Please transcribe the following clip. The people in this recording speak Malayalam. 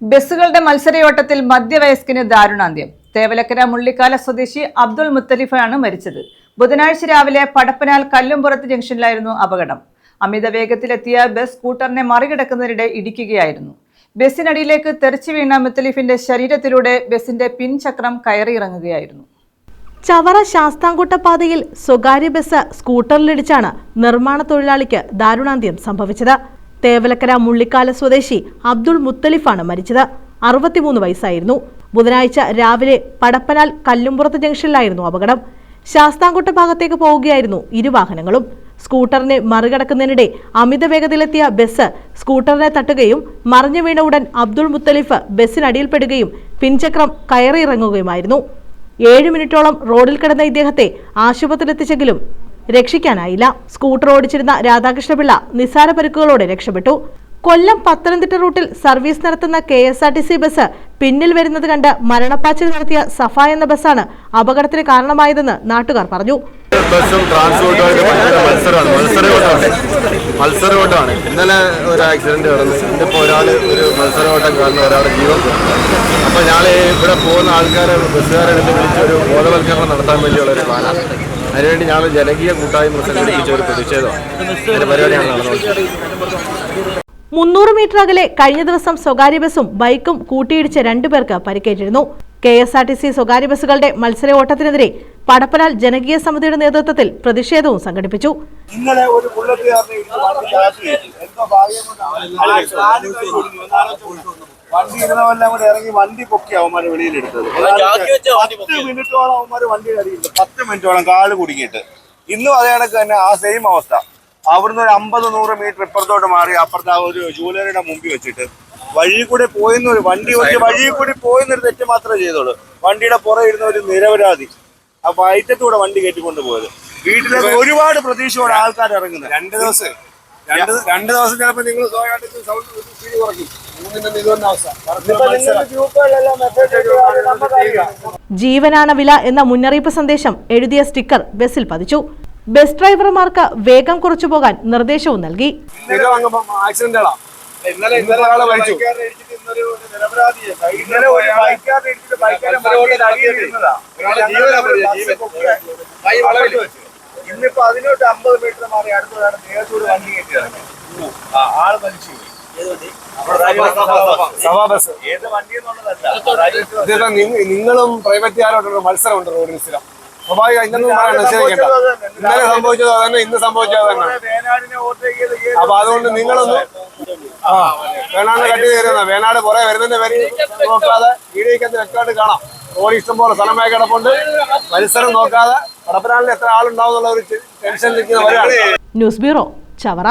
ബസ്സുകളുടെ മത്സരയോട്ടത്തിൽ മധ്യവയസ്കന് ദാരുണാന്ത്യം. തേവലക്കര മുള്ളിക്കാല സ്വദേശി അബ്ദുൾ മുത്തലിഫാണ് മരിച്ചത്. ബുധനാഴ്ച രാവിലെ പടപ്പനാൽ കല്ലുംപുറത്ത് ജംഗ്ഷനിലായിരുന്നു അപകടം. അമിത വേഗത്തിലെത്തിയ ബസ് സ്കൂട്ടറിനെ മറികടക്കുന്നതിനിടെ ഇടിക്കുകയായിരുന്നു. ബസ്സിനടിയിലേക്ക് തെറിച്ചു വീണ മുത്തലിഫിന്റെ ശരീരത്തിലൂടെ ബസിന്റെ പിൻചക്രം കയറിയിറങ്ങുകയായിരുന്നു. ചവറ ശാസ്താംകോട്ട സ്വകാര്യ ബസ് സ്കൂട്ടറിലിടിച്ചാണ് നിർമ്മാണ തൊഴിലാളിക്ക് ദാരുണാന്ത്യം സംഭവിച്ചത്. തേവലക്കര മുള്ളിക്കാല സ്വദേശി അബ്ദുൾ മുത്തലിഫാണ് മരിച്ചത്. അറുപത്തിമൂന്ന് വയസ്സായിരുന്നു. ബുധനാഴ്ച രാവിലെ പടപ്പനാൽ കല്ലുംപുറത്ത് ജംഗ്ഷനിലായിരുന്നു അപകടം. ശാസ്താംകോട്ട ഭാഗത്തേക്ക് പോവുകയായിരുന്നു ഇരുവാഹനങ്ങളും സ്കൂട്ടറിനെ മറികടക്കുന്നതിനിടെ അമിത വേഗതയിലെത്തിയ ബസ് സ്കൂട്ടറിനെ തട്ടുകയും മറിഞ്ഞു വീണ ഉടൻ അബ്ദുൾ മുത്തലിഫ് ബസ്സിനടിയിൽപ്പെടുകയും പിൻചക്രം കയറിയിറങ്ങുകയുമായിരുന്നു. ഏഴ് മിനിറ്റോളം റോഡിൽ കിടന്ന ഇദ്ദേഹത്തെ ആശുപത്രിയിലെത്തിച്ചെങ്കിലും രക്ഷിക്കാനായില്ല. സ്കൂട്ടർ ഓടിച്ചിരുന്ന രാധാകൃഷ്ണപിള്ള നിസ്സാര പരിക്കുകളോടെ രക്ഷപ്പെട്ടു. കൊല്ലം പത്തനംതിട്ട റൂട്ടിൽ സർവീസ് നടത്തുന്ന K S R T C bus പിന്നിൽ വരുന്നത് കണ്ട് മരണപ്പാച്ചിൽ നടത്തിയ സഫ എന്ന ബസ്സാണ് അപകടത്തിന് കാരണമായതെന്ന് നാട്ടുകാർ പറഞ്ഞു. ബസ്സും ട്രാൻസ്പോർട്ടുമായിട്ട് ഭയങ്കര മത്സരമാണ്. മത്സരയോട്ടമാണ് മത്സരയോട്ടമാണ്. ഇന്നലെ ഒരു ആക്സിഡന്റ് നടന്നു. ഇന്നിപ്പോൾ ഒരാൾ ഒരു മത്സരയോട്ടം കാരണം ഒരാളുടെ ജീവൻ അപ്പോൾ ഞാൻ ഇവിടെ പോകുന്ന ആൾക്കാരെ ബസ്സുകാരെ എടുത്ത് വിളിച്ച് ബോധവൽക്കരണം നടത്താൻ വേണ്ടിയുള്ള ഒരു പ്ലാനാണ് അതിനുവേണ്ടി ഞങ്ങൾ ജനകീയ കൂട്ടായ്മ സംഘടിപ്പിച്ച ഒരു പ്രതിഷേധമാണ് അതിന്റെ പരിപാടിയാണ് നടന്നുകൊണ്ടിരിക്കുന്നത്. മുന്നൂറ് മീറ്റർ അകലെ കഴിഞ്ഞ ദിവസം സ്വകാര്യ ബസ്സും ബൈക്കും കൂട്ടിയിടിച്ച രണ്ടുപേർക്ക് പരിക്കേറ്റിരുന്നു. K S R T C സ്വകാര്യ ബസ്സുകളുടെ മത്സര ഓട്ടത്തിനെതിരെ പടപ്പനാൽ ജനകീയ സമിതിയുടെ നേതൃത്വത്തിൽ പ്രതിഷേധവും സംഘടിപ്പിച്ചു. ഇന്നലെ ഒരു ഇടിച്ച് വണ്ടി ഇരുന്നവെല്ലാം കൂടെ ഇറങ്ങി വണ്ടി പൊക്കി അവന്മാര് വെളിയിലെടുത്തത്. പത്ത് മിനിറ്റോളം അവന്മാര് വണ്ടി അടിയില്ല പത്ത് മിനിറ്റോളം കാൽ കുടുങ്ങിയിട്ട്. ഇന്നും അതേ കണക്ക് തന്നെ ആ സെയിം അവസ്ഥ. അവിടുന്ന് ഒരു അമ്പത് നൂറ് മീറ്റർ ഇപ്പുറത്തോട്ട് മാറി അപ്പുറത്ത് ആ ഒരു ജൂലറിയുടെ മുമ്പിൽ വെച്ചിട്ട് വഴി കൂടി പോയിന്ന് ഒരു വണ്ടി വഴി കൂടി പോയിന്നൊരു തെറ്റ് മാത്രമേ ചെയ്തോളൂ വണ്ടിയുടെ പുറകെ ഇരുന്ന ഒരു നിരപരാധി. അപ്പൊ ഐറ്റത്തൂടെ വണ്ടി കയറ്റിക്കൊണ്ട് പോയത് വീട്ടിലേക്ക് ഒരുപാട് പ്രതീക്ഷയോടെ ആൾക്കാർ ഇറങ്ങുന്നത്. രണ്ട് ദിവസം. രണ്ട് രണ്ട് ദിവസം ചിലപ്പോൾ നിങ്ങൾ സ്വയമായിട്ട് സൗണ്ട് സ്പീഡ് കുറയ്ക്കും. ജീവനാണ് വില എന്ന മുന്നറിയിപ്പ് സന്ദേശം എഴുതിയ സ്റ്റിക്കർ ബസ്സിൽ പതിച്ചു. ബസ് ഡ്രൈവർമാർക്ക് വേഗം കുറച്ചു പോകാൻ നിർദ്ദേശവും നൽകി. ഇത് വാങ്ങുമ്പോൾ ആക്സിഡന്റുകളാ ഇന്നലെ ഇന്നലെ ഒരാളെ മരിച്ചു ഇന്നിപ്പോ അതിനോട്ട് അമ്പത് മീറ്റർ മാറി അടുത്തതാണ് നേരത്തൂട് വണ്ടി കയറ്റി ഇറങ്ങി ആ ആൾ മരിച്ചു നിങ്ങളും പ്രൈവറ്റുകാരോട്ടുള്ള മത്സരമുണ്ട് റോഡിന് സ്ഥിരം സ്വാഭാവിക ഇന്നൊന്നും നിശ്ചയിക്കണ്ട ഇന്നലെ സംഭവിച്ചത് അതന്നെ ഇന്ന് സംഭവിച്ചത് തന്നെ വേനാടിനെ ഓവർടേക്ക് ചെയ്ത് കയറി അപ്പൊ അതുകൊണ്ട് നിങ്ങളൊന്ന് ആ വേണാട് കട്ടി കയറുന്ന വേണാട് കുറെ വരുന്നതിന്റെ പേര് നോക്കാതെ വീഡിയോക്കകത്ത് വ്യക്തമായിട്ട് കാണാം. റോഡ് ഇഷ്ടംപോലെ സ്ഥലമായി കിടപ്പുണ്ട്. പരിസരം നോക്കാതെ. കടപ്പനാളിൽ എത്ര ആളുണ്ടാവും എന്നുള്ള ഒരു ടെൻഷൻ നിൽക്കുന്ന ന്യൂസ് ബ്യൂറോ ചവറ.